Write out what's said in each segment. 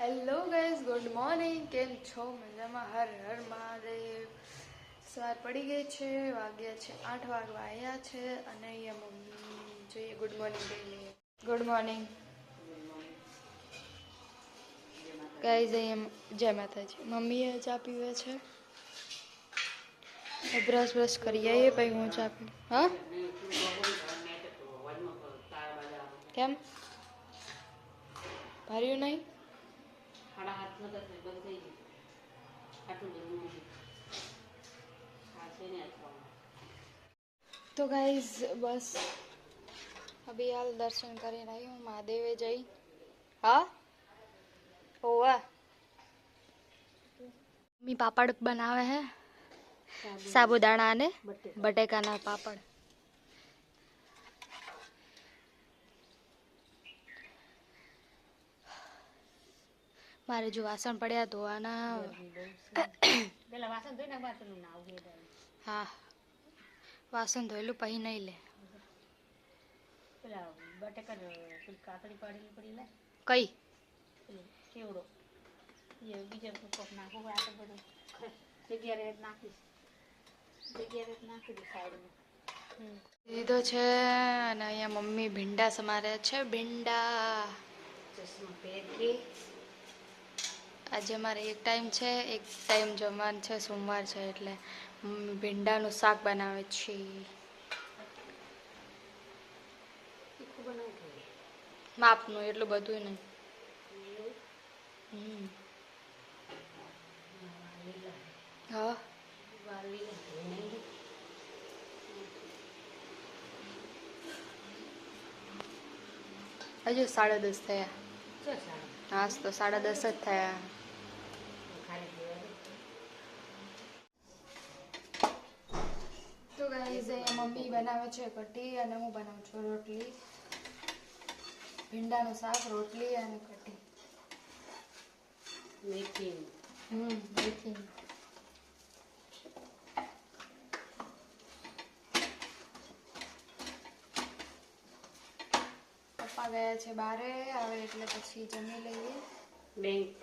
Hello guys good morning કેમ છો? મજામાં? હર હર મહાદેવ. સવાર પડી ગઈ છે, વાગ્યા છે, આઠ વાગવા આવ્યા છે અને અહીંયા મમ્મી જોઈએ ગુડ મોર્નિંગ કહી ગુડ મોર્નિંગ ગાઈઝ અહીંયા જય માતાજી. મમ્મીએ ચા પીવે છે. બ્રશ બ્રશ કરી આવીએ, પછી હું ચા પી હા? કેમ? ભર્યું નહીં? સાડા હાથમાં તો બંધ થઈ ગયું આટલું બધું નથી આ છે ને અથવામાં તો ગાઈઝ બસ અભી હાલ દર્શન કરીને આવી હું મહાદેવે જઈ હા ઓવા મમ્મી પાપડ બનાવે હે સાબુદાણા અને બટેકાના પાપડ મારે જો વાસણ પડ્યા ધોવાના. પેલા વાસણ ધોઈ નાખવા પેલું નાવ હા. વાસણ ધોયેલું પછી નહીં લે. પેલા બટેકા કાતળી પાડેલી પડી લે. કઈ? કેવડો. એ બીજા કોક નાખવું હોય આ તો બધું જગ્યા રેત નાખીશ. જગ્યા રેત નાખી દે સાઈડમાં. લીધો છે અને અહીંયા મમ્મી ભીંડા સમારે છે. ભીંડા. ચશ્મા પહેરી આજે મારે એક ટાઈમ છે એક ટાઈમ જમવાનું છે સોમવાર છે એટલે ભીંડાનું શાક બનાવે છે. માપનું એટલું બધું નહીં. હમ. હા. હજુ સાડા દસ થયા. હા તો સાડા દસ જ થયા. અહીંયા મમ્મી બનાવે છે કઢી અને હું બનાવું છું રોટલી. ભીંડાનું શાક રોટલી અને કઢી. મેથી હમ મેથી પપ્પા ગયા છે બારે આવે એટલે પછી જમી લઈએ. Bank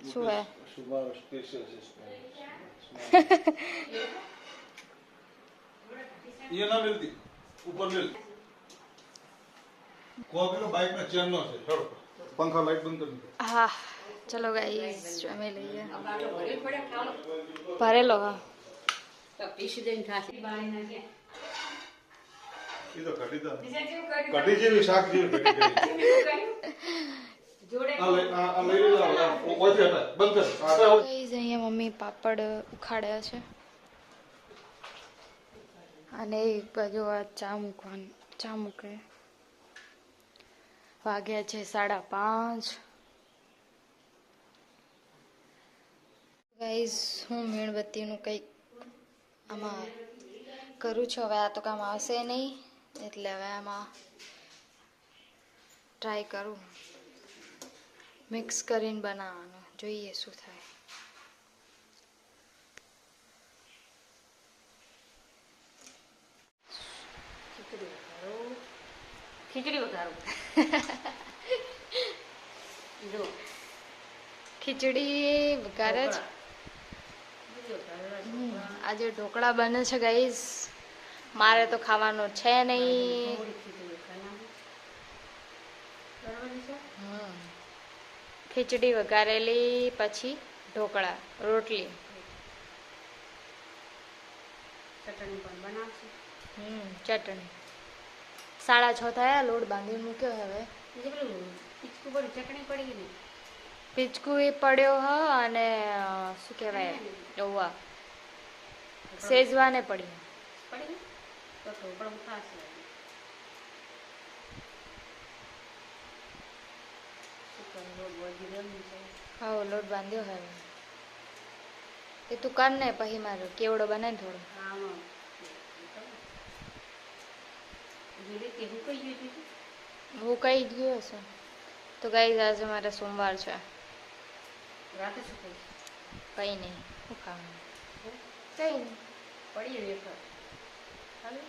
Słuchaj. ये ना मिलती ऊपर मिलती। कोबीनो तो बाइक में चैन नो है छोड़ो। पंखा लाइट बंद कर हाँ चलो गाइस हमें लिए भरे लो तो पीसी देन खा ले ये तो कटी था। कटी जी भी साग जी અહીંયા મમ્મી પાપડ ઉખાડ્યા છે. અને એક બાજુ આ ચા મૂકવાનું ચા મૂકે. વાગ્યા છે સાડા પાંચ. ગાઈઝ હું મીણબત્તીનું કંઈક આમાં કરું છું. હવે આ તો કામ આવશે નહીં. એટલે હવે આમાં ટ્રાય કરું. મિક્સ કરીને બનાવવાનું. જોઈએ શું થાય. ખીચડી વઘારો ખીચડી વઘારો જો. ખીચડી વઘારે. આજે ઢોકળા બને છે ગાઈસ મારે તો ખાવાનું છે નહીં. હમ. ખીચડી વઘારેલી પછી ઢોકળા રોટલી. ચટણી પણ બનાવશું. હમ ચટણી. સાડા છ થયા લોટ બાંધી મૂક્યો હવે. બીજું પડી ચટણી પડી ગઈ. ને એ પડ્યો હ અને શું કહેવાય ઓવા. સેજવાને પડી. પડી તો ઢોકળું ખાશે શું કરું રોજ વધી રહ્યું છે હા લોટ બાંધ્યો હવે એ તું કર ને પછી મારે કેવડો બનાય ને થોડો. આમાં જોડે કે હું કઈ ગયું હતું હું કઈ જ ગયો હશે. તો ગાઈ આજે મારે સોમવાર છે. રાતે શું કઈ કઈ નહીં શું ખાવાનું. કઈ નહીં પડી વેફર ચાલુ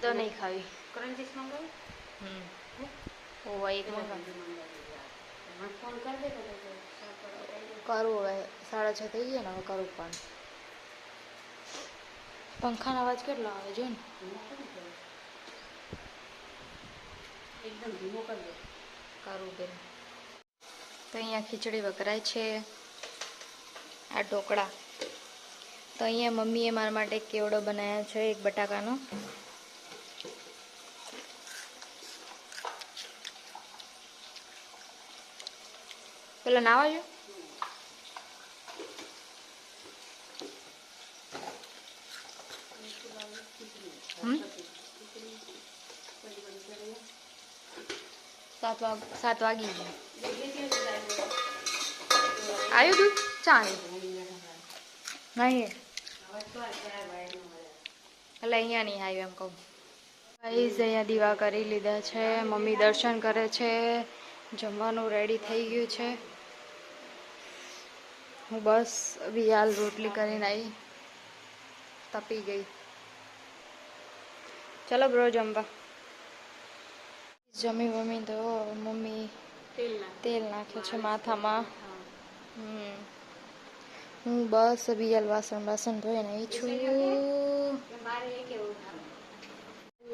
તો નહીં ખાવી. કરંચીસ મંગાવું? હમ. ઓવા એક એટલે મંગા ગાંધી મંગાવી. યાર મને ફોન કરી દે તો તો સાત વાગે આવી જાય. કરું હવે સાડા છ થઈ ગયા ને હવે કરું પણ. પંખાનો અવાજ કેટલો આવે જો ને. એકદમ ધીમો કરી દે. કરું બેન તો અહીંયા ખીચડી વકરાય છે. આ ઢોકળા. તો અહીંયા મમ્મીએ મારા માટે કેવડો બનાવ્યા છે એક બટાકાનો. પેલા નાવા જો સાત વાગ સાત વાગી આવ્યું તું ચા નહીં એટલે અહીંયા નહીં આવ્યું એમ કહું ગાઈઝ અહીંયા દીવા કરી લીધા છે મમ્મી દર્શન કરે છે જમવાનું રેડી થઈ ગયું છે. હું બસ વિયાલ રોટલી કરીને આવી તપી ગઈ. ચલો બ્રો જમવા. જમી મમ્મી તો મમ્મી તેલ નાખ. નાખે છે માથામાં. હું. બસ વિયાલ વાસણ વાસણ ધોઈને આવી છું.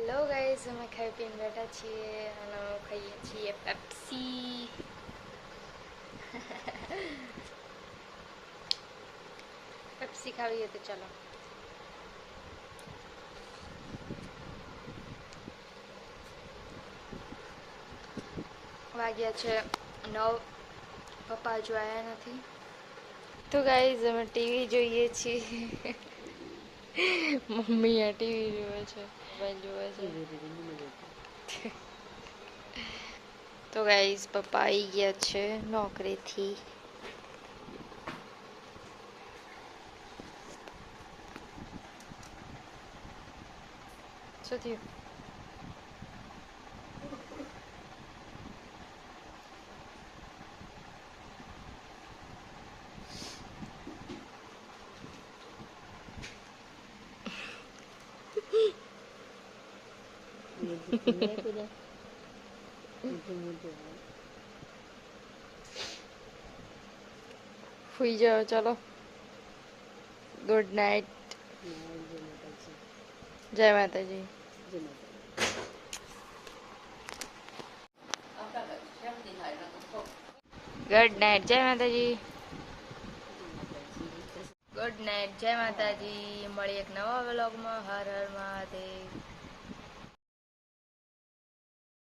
મારે એ કેવું હેલો ગાઈઝ અમે ખાઈ પીને બેઠા છીએ અને ખાઈએ છીએ પેપ્સી પેપ્સી ખાવી હોય તો ચાલો વાગ્યા છે નવ પપ્પા હજુ આવ્યા નથી તો ગાઈઝ અમે ટીવી જોઈએ છીએ મમ્મી આ ટીવી જોવે છે. મોબાઈલ જોવે છે. તો ગાઈઝ પપ્પા આવી ગયા છે નોકરીથી. શું થયું? સુઈ જાઓ, ચલો. ગુડ નાઇટ જય માતાજી. ગુડ નાઇટ જય માતાજી. ગુડ નાઇટ જય માતાજી. મળી એક નવા વ્લોગમાં. હર હર મહાદેવ.